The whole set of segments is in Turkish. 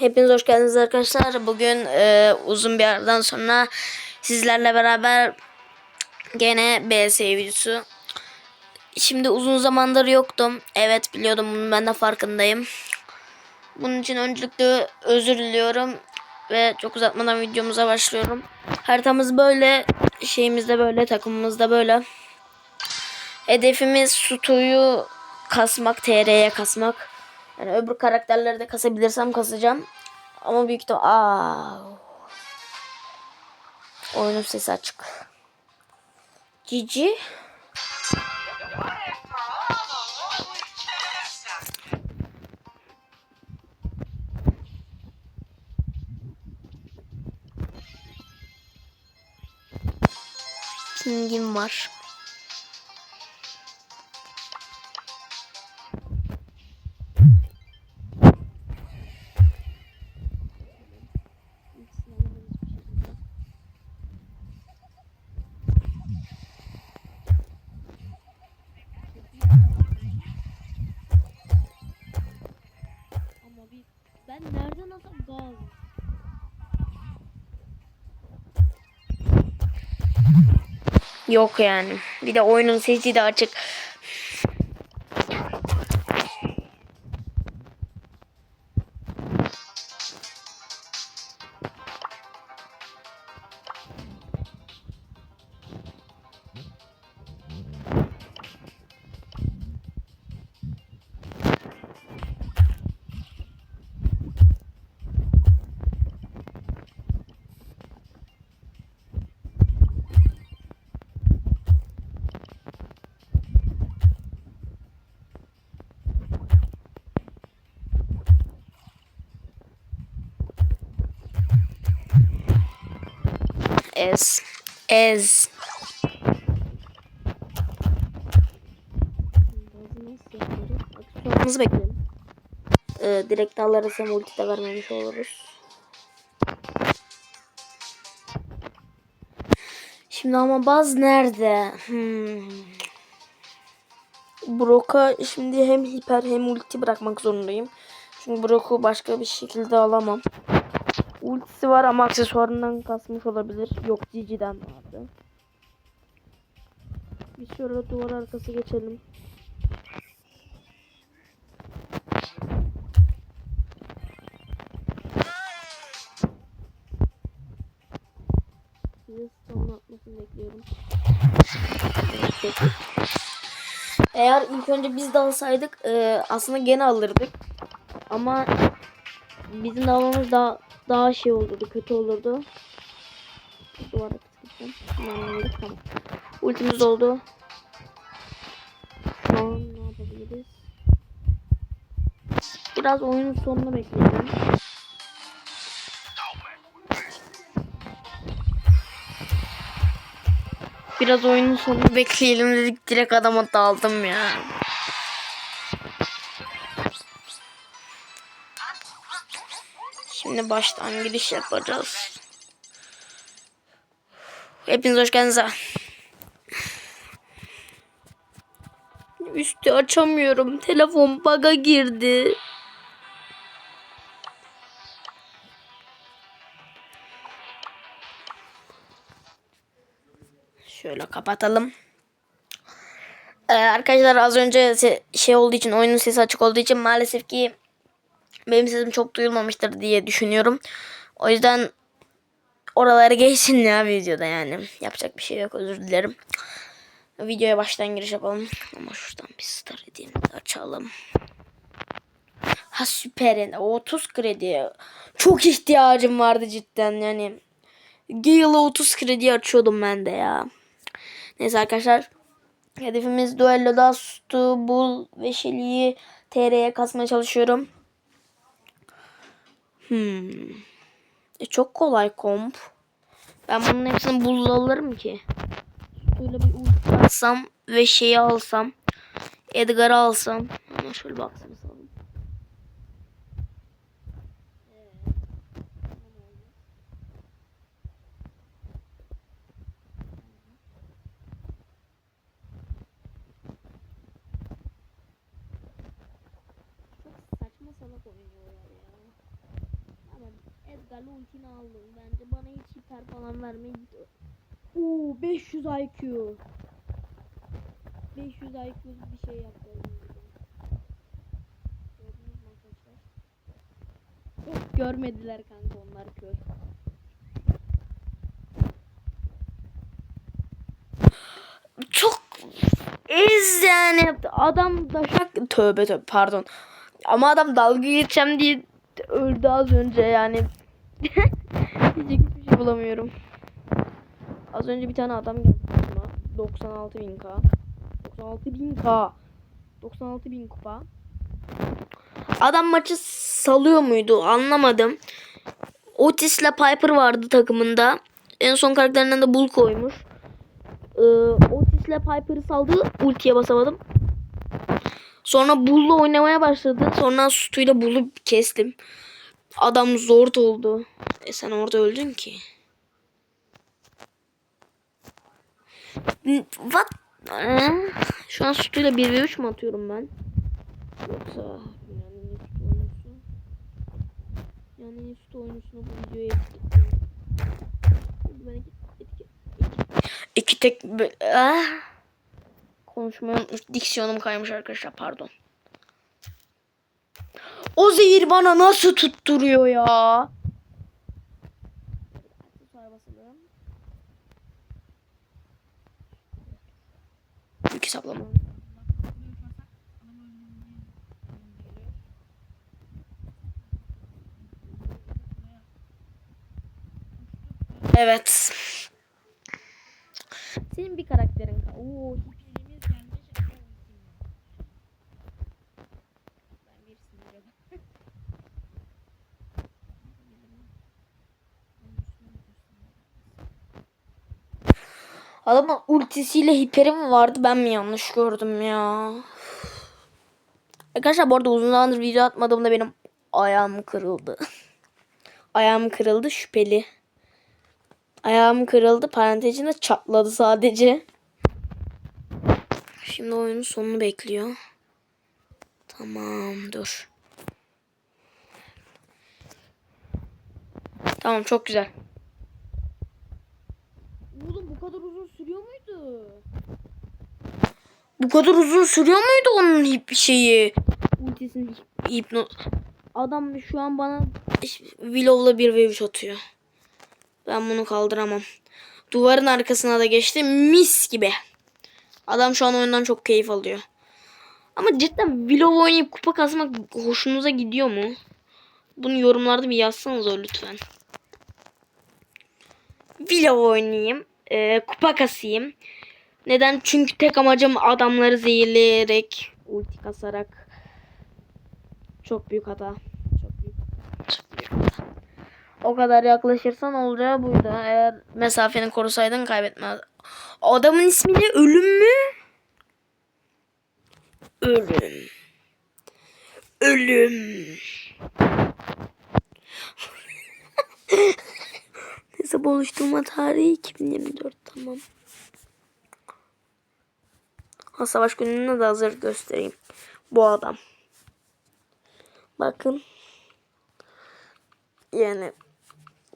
Hepiniz hoş geldiniz arkadaşlar. Bugün e, uzun bir aradan sonra sizlerle beraber gene BS videosu. Şimdi uzun zamandır yoktum. Evet biliyordum bunun ben de farkındayım. Bunun için öncelikle özür diliyorum. Ve çok uzatmadan videomuza başlıyorum. Haritamız böyle. Şeyimiz de böyle. Takımımız da böyle. Hedefimiz Sutu'yu kasmak. TR'ye kasmak. Yani öbür karakterleri de kasabilirsem kasacağım. Ama büyük ihtimal... Aa. Oyunun sesi açık. Cici. King'im var. Yok yani. Bir de oyunun sesi de açık. Ez. Ez. Aksesuarımızı bekleyelim. Ee, direkt alırız hem ulti de vermemiş oluruz. Şimdi ama baz nerede? Hmm. Brock'a şimdi hem hiper hem ulti bırakmak zorundayım. Çünkü Brock'u başka bir şekilde alamam. Ultisi var ama aksesuarından kasmış olabilir. Yok Cici'den vardı. Bir şöyle duvar arkası geçelim. Size stone atmasını bekliyorum. Eğer ilk önce biz de e, aslında gene alırdık. Ama bizim de almamız daha daha şey olurdu, kötü olurdu. Duvara aldık, tamam. Ultimiz oldu. Şu an ne yapabiliriz? Biraz oyunun sonunu bekleyelim. Biraz oyunun sonunu bekleyelim dedik. Direkt adama daldım ya. Şimdi baştan giriş yapacağız. Hepiniz hoş geldiniz. Üstü açamıyorum. Telefon baga girdi. Şöyle kapatalım. Ee, arkadaşlar az önce şey olduğu için oyunun sesi açık olduğu için maalesef ki benim sesim çok duyulmamıştır diye düşünüyorum. O yüzden oraları geçsin ya videoda yani. Yapacak bir şey yok özür dilerim. Videoya baştan giriş yapalım. Ama şuradan bir star edeyim de açalım. Ha süper. O 30 kredi. Çok ihtiyacım vardı cidden yani. Gale'a 30 kredi açıyordum ben de ya. Neyse arkadaşlar. Hedefimiz duelloda Stu, Bull ve Shelly'yi TR'ye kasmaya çalışıyorum. Hmm. E çok kolay komp. Ben bunun hepsini Bull'la alırım ki. Böyle bir alsam ve şeyi alsam. Edgar'ı alsam. Ama şöyle baksana salım. Edgar'la ultini aldım. Bence bana hiç hiper falan vermeyin. Oo 500 IQ. 500 IQ bir şey yaptı. Gördünüz mü arkadaşlar? Yok, Görmediler kanka onlar kör. Çok ez yani yaptı. Adam daşak tövbe tövbe pardon. Ama adam dalga geçeceğim diye öldü az önce yani. Diyecek hiçbir şey bulamıyorum. Az önce bir tane adam geldi karşıma. 96 bin k. 96 bin k. 96 bin kupa. Adam maçı salıyor muydu anlamadım. Otis'le Piper vardı takımında. En son karakterinden de Bull koymuş. Ee, Otis'le Piper'ı saldı. Ultiye basamadım. Sonra Bull'la oynamaya başladı. Sonra Stu'yla Bull'u kestim. Adam zor oldu. E sen orada öldün ki. What? Şu an Stu'yla 1v3 mü atıyorum ben? Yoksa yani Nefut oyuncusu. Yani Nefut oyuncusunu bu videoya etiketleyeyim. Ben iki, iki, iki, iki tek... Ah. Konuşmayı unutmuş. Diksiyonum kaymış arkadaşlar pardon. O zehir bana nasıl tutturuyor ya? Büyük hesaplama. Evet. Senin bir karakterin. Oo, Elimiz gelmiş ama ultim yok. Ben bir sinire bak. Adamın ultisiyle hiperi mi vardı ben mi yanlış gördüm ya. Arkadaşlar bu arada uzun zamandır video atmadığımda benim ayağım kırıldı. ayağım kırıldı şüpheli. Ayağım kırıldı parantezinde çatladı sadece. Şimdi oyunun sonunu bekliyor. Tamam dur. Tamam çok güzel. Oğlum bu kadar uzun sürüyor muydu? Bu kadar uzun sürüyor muydu onun hip şeyi? Ultisinin hipno... Adam şu an bana Willow'la bir ve üç atıyor. Ben bunu kaldıramam. Duvarın arkasına da geçti. Mis gibi. Adam şu an oyundan çok keyif alıyor. Ama cidden Willow oynayıp kupa kasmak hoşunuza gidiyor mu? Bunu yorumlarda bir yazsanıza lütfen. Willow oynayayım. E, kupa kasayım. Neden? Çünkü tek amacım adamları zehirleyerek, ulti kasarak. Çok büyük hata. Çok büyük hata. O kadar yaklaşırsan olacağı buydu. Eğer mesafeni korusaydın kaybetmez. Adamın ismi ne? Ölüm mü? Ölüm. Ölüm. Hesap oluşturma tarihi 2024 tamam. Ha savaş gününü de hazır göstereyim. Bu adam. Bakın. Yani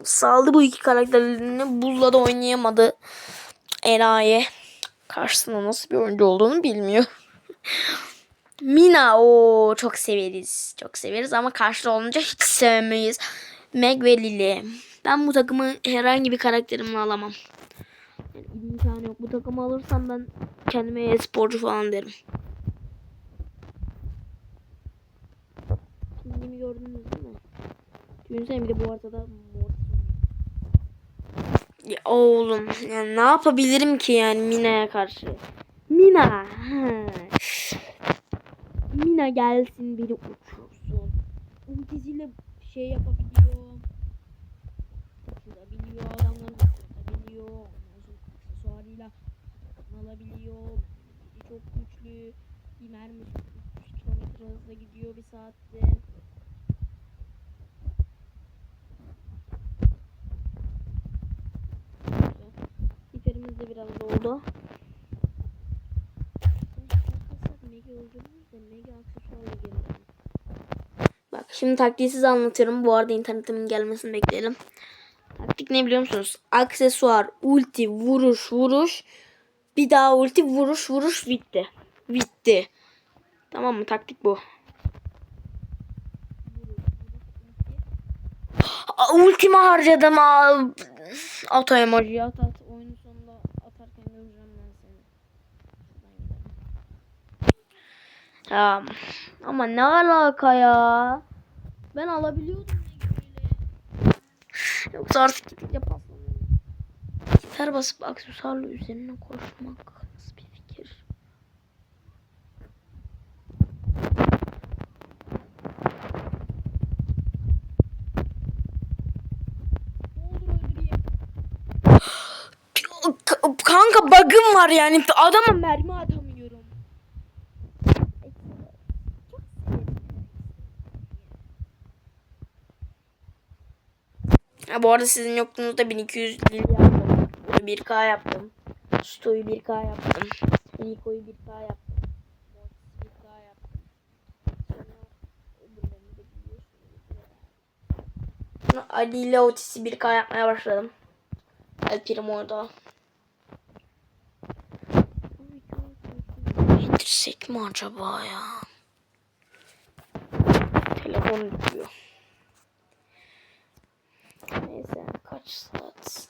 saldı bu iki karakterlerini. Buzla da oynayamadı. Enayi. Karşısında nasıl bir oyuncu olduğunu bilmiyor. Mina o çok severiz. Çok severiz ama karşıda olunca hiç sevmeyiz. Meg ve Lily. Ben bu takımı herhangi bir karakterimle alamam. Yani yok. Bu takımı alırsam ben kendime e-sporcu falan derim. Kimliğimi gördünüz değil mi? Düşünsene bir de bu arada ya oğlum yani ne yapabilirim ki yani Mina'ya karşı? Mina. Mina gelsin beni uçursun. Ultisiyle şey yapabiliyor. Uçurabiliyor adamları uçurabiliyor. Ondan sonra aksesuarıyla alabiliyor. Çok güçlü. Bir mermi 3 kilometre hızla gidiyor bir saatte. Hiperimiz de biraz doldu. Mega öldürürüz de mega. Bak Şimdi taktiği size anlatıyorum. Bu arada internetimin gelmesini bekleyelim. Taktik ne biliyor musunuz? Aksesuar, ulti, vuruş, vuruş. Bir daha ulti, vuruş, vuruş bitti. Bitti. Tamam mı? Taktik bu. Ultimi harcadım. At o emoji at at. Oyunun sonunda atarken göreceğim ben seni. Tamam. Ama ne alaka ya? Ben alabiliyordum. Yoksa artık gidip yapamam. Gitar basıp aksesuarla üzerine koşmak nasıl bir fikir? Kanka bug'ım var yani adama mermi atamıyorum. Ha, bu arada sizin yokluğunuzda 1200 lira yaptım. Böyle 1K yaptım. Sto'yu 1K yaptım. Niko'yu 1K yaptım. Mortis'i 1K yaptım. Sonra öbürlerini de biliyorsunuz. Sonra Ali ile Otis'i 1K yapmaya başladım. El Primo da. Bitirsek mi acaba ya? Telefon diyor. Neyse kaç saat?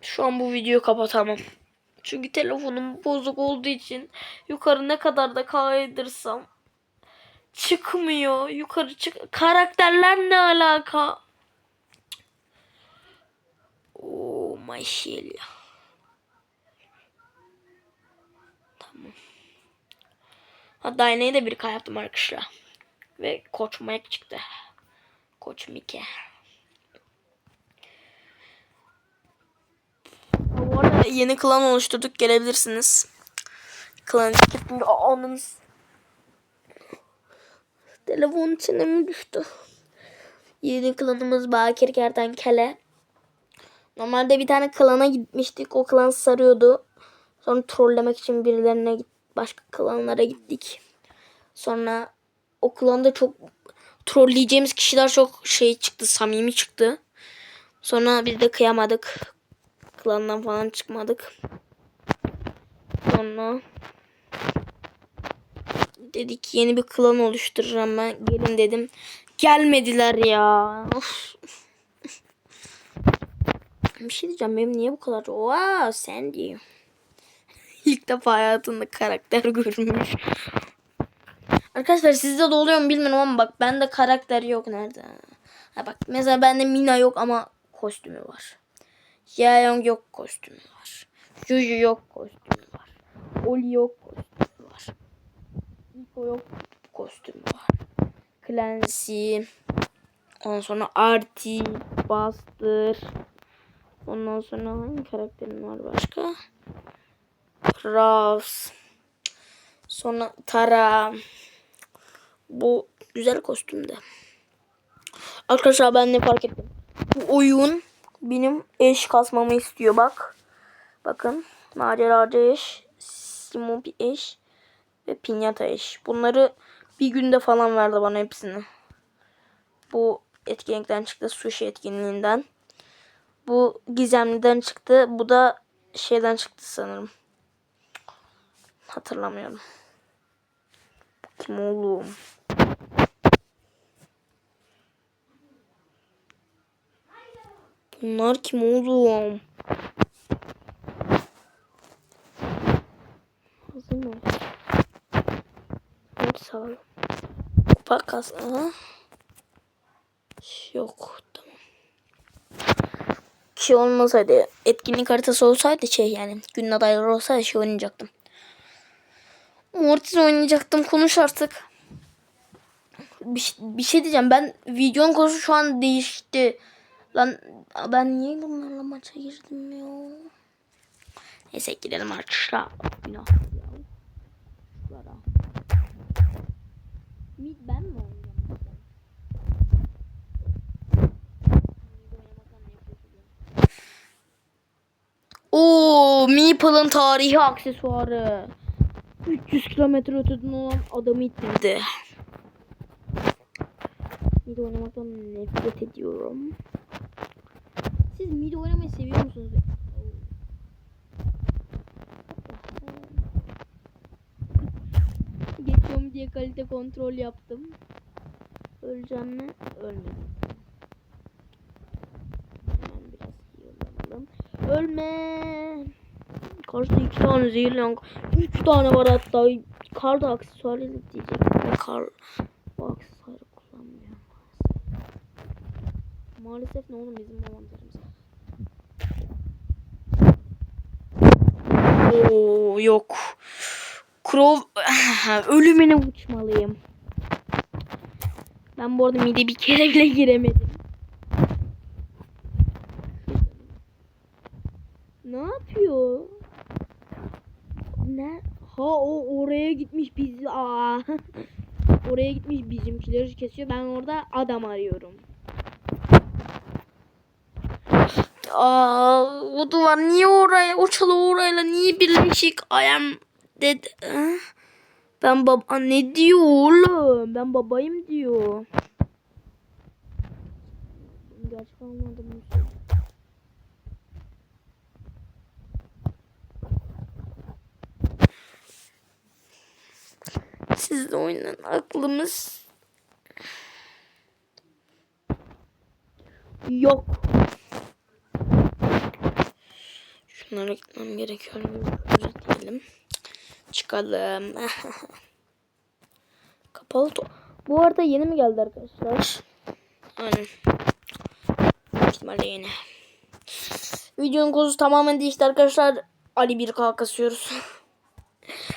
Şu an bu videoyu kapatamam. Çünkü telefonum bozuk olduğu için yukarı ne kadar da kaydırsam çıkmıyor. Yukarı çık. Karakterler ne alaka? Oh my ya. Tamam. Hatta aynayı da bir kay yaptım arkadaşlar. Ve Koç Mike çıktı. Koç Mike. Bu arada yeni klan oluşturduk. Gelebilirsiniz. Klan etiketinde onun telefon içine mi düştü? Yeni klanımız Bakir Kertenkele. Normalde bir tane klana gitmiştik. O klan sarıyordu. Sonra trollemek için birilerine başka klanlara gittik. Sonra o klanda çok trolleyeceğimiz kişiler çok şey çıktı, samimi çıktı. Sonra biz de kıyamadık. Klandan falan çıkmadık. Sonra dedik yeni bir klan oluşturacağım ben. Gelin dedim. Gelmediler ya. Of. Bir şey diyeceğim benim niye bu kadar wow sen diyor. İlk defa hayatında karakter görmüş. Arkadaşlar sizde de oluyor mu bilmiyorum ama bak bende karakter yok nerede? Ha bak mesela bende Mina yok ama kostümü var. Yayon yok kostümü var. Juju yok kostümü var. Oli yok kostümü var. Nico yok kostümü var. Clancy. Ondan sonra Artie, Buster. Ondan sonra hangi karakterim var başka? Rouse. Sonra Tara. Bu güzel kostümde. Arkadaşlar ben ne fark ettim. Bu oyun benim eş kasmamı istiyor bak. Bakın. Maceracı eş. Simon eş. Ve pinyata eş. Bunları bir günde falan verdi bana hepsini. Bu etkinlikten çıktı. Sushi etkinliğinden. Bu gizemliden çıktı. Bu da şeyden çıktı sanırım. Hatırlamıyorum. Kim oğlum? Bunlar kim oğlum? Hazır mı? Hadi sağ ol. Kupa kas. Aha. Yok. Tamam. Şey olmasaydı etkinlik haritası olsaydı şey yani günün adayları olsaydı şey oynayacaktım. Mortis oynayacaktım. Konuş artık. Bir, bir şey diyeceğim. Ben videonun konusu şu an değişti. Lan ben niye bunlarla maça girdim ya? Neyse gidelim arkadaşlar. Günah. Mid ben mi oynayacağım? Oo, Meeple'ın tarihi aksesuarı. 300 kilometre öteden olan adamı ittirdi. Mid oynamaktan nefret ediyorum. Siz mid oynamayı seviyor musunuz? Geçiyorum diye kalite kontrol yaptım. Öleceğim mi? Ölmedim. Hemen. Ölme. Karşıda iki tane zehirlen. Üç tane var hatta. Kar da aksesuarıyla diyecektim. de Kar bu aksesuarı kullanmıyor. Maalesef ne oğlum bizim avantajımız. Oo yok. Crow ölümüne uçmalıyım. Ben bu arada mide bir kere bile giremedim. Ne yapıyor? Ne? Ha o oraya gitmiş biz. Aa. oraya gitmiş bizimkileri kesiyor. Ben orada adam arıyorum. Aa, o duvar niye oraya? O çalı orayla niye birleşik? I am dead. Ben baba ne diyor oğlum? Ben babayım diyor. Gerçek anladım. Siz de oynayın. Aklımız yok. Şunları gitmem gerekiyor. Dilerim. Çıkalım. Kapalı to- Bu arada yeni mi geldi arkadaşlar? Aynen. İhtimalle yeni. Videonun konusu tamamen değişti arkadaşlar. Ali bir kalk kasıyoruz.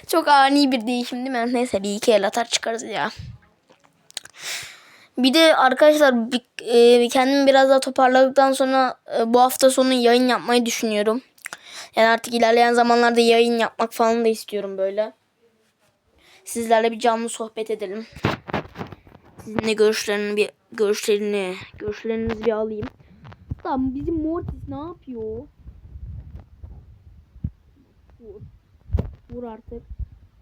Çok ani bir değişim değil mi? Neyse bir iki el atar çıkarız ya. Bir de arkadaşlar bir, e, kendimi biraz daha toparladıktan sonra e, bu hafta sonu yayın yapmayı düşünüyorum. Yani artık ilerleyen zamanlarda yayın yapmak falan da istiyorum böyle. Sizlerle bir canlı sohbet edelim. Sizin de görüşlerini bir görüşlerini görüşlerinizi bir alayım. Tamam bizim Mortis ne yapıyor? Vur. Vur artık.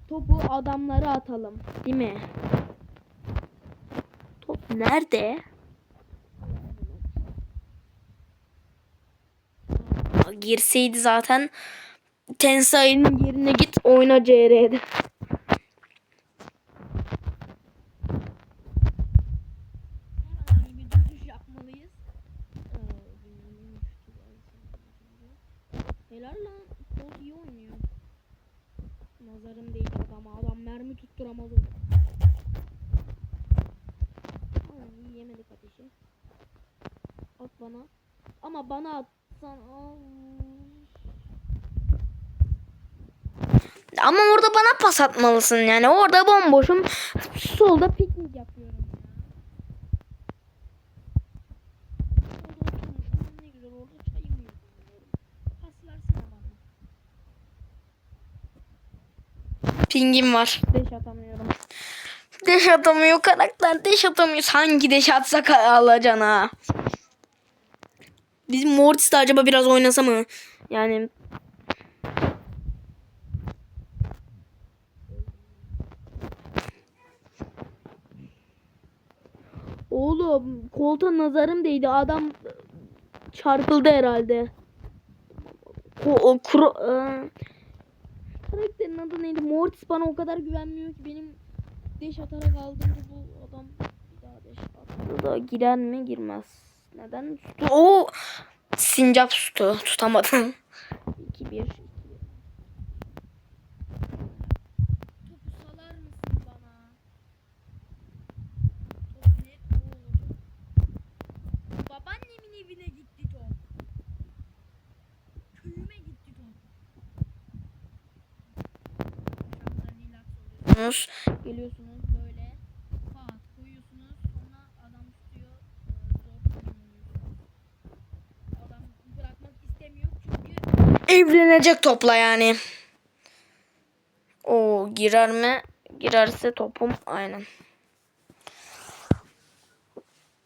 Topu adamlara atalım. Değil mi? Top nerede? Girseydi zaten Tensai'nin yerine git oyna CR'de. Hemen hani bir düşüş yapmalıyız. Helal lan. Colt iyi oynuyor. Nazarım değil adama. Adam onu. Tamam iyi yemedik ateşi. At bana. Ama bana atsan. Ama orada bana pas atmalısın yani. Orada bomboşum. Solda piknik yapıyorum ya. Orada oturmuşum ne güzel orada çayımı yudumluyorum. Pas versene bana. Pingim var. Beş atamıyorum. Deş atamıyor karakter. Deş atamıyor. Hangi deş atsak alacaksın ha. Bizim Mortis de acaba biraz oynasa mı? Yani Oğlum kolta nazarım değdi. Adam çarpıldı herhalde. O, o kuro, Ee, Karakterin adı neydi? Mortis bana o kadar güvenmiyor ki benim deş atarak aldığımda bu adam bir daha deş attı da girer mi girmez. Neden? O sincap tutu tutamadım. 2 1 oluyorsunuz. Geliyorsunuz böyle. Pat koyuyorsunuz. Sonra adam tutuyor. Zor kullanıyorsunuz. Adam bırakmak istemiyor çünkü Evlenecek topla yani. O girer mi? Girerse topum aynen.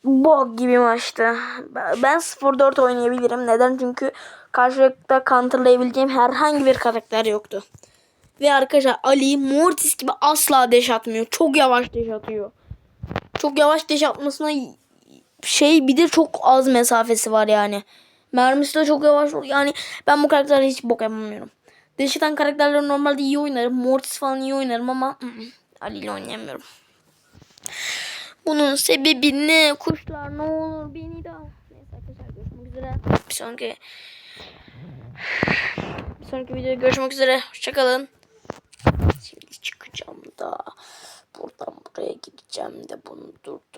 Bok gibi maçtı. Ben- Ben 0-4 oynayabilirim. Neden? Çünkü karşılıkta counterlayabileceğim herhangi bir karakter yoktu. Ve arkadaşlar Ali Mortis gibi asla deş atmıyor. Çok yavaş deş atıyor. çok yavaş deş atmasına şey bir de çok az mesafesi var yani. Mermisi de çok yavaş. Yani ben bu karakterle hiç bok yapamıyorum. Deş atan karakterleri normalde iyi oynarım. Mortis falan iyi oynarım ama ı-ı, Ali ile oynayamıyorum. Bunun sebebi ne? Kuşlar ne olur beni de. Neyse arkadaşlar görüşmek üzere. Bir sonraki bir sonraki videoda görüşmek üzere. Hoşçakalın. Şimdi çıkacağım da buradan buraya gideceğim de bunu durdur.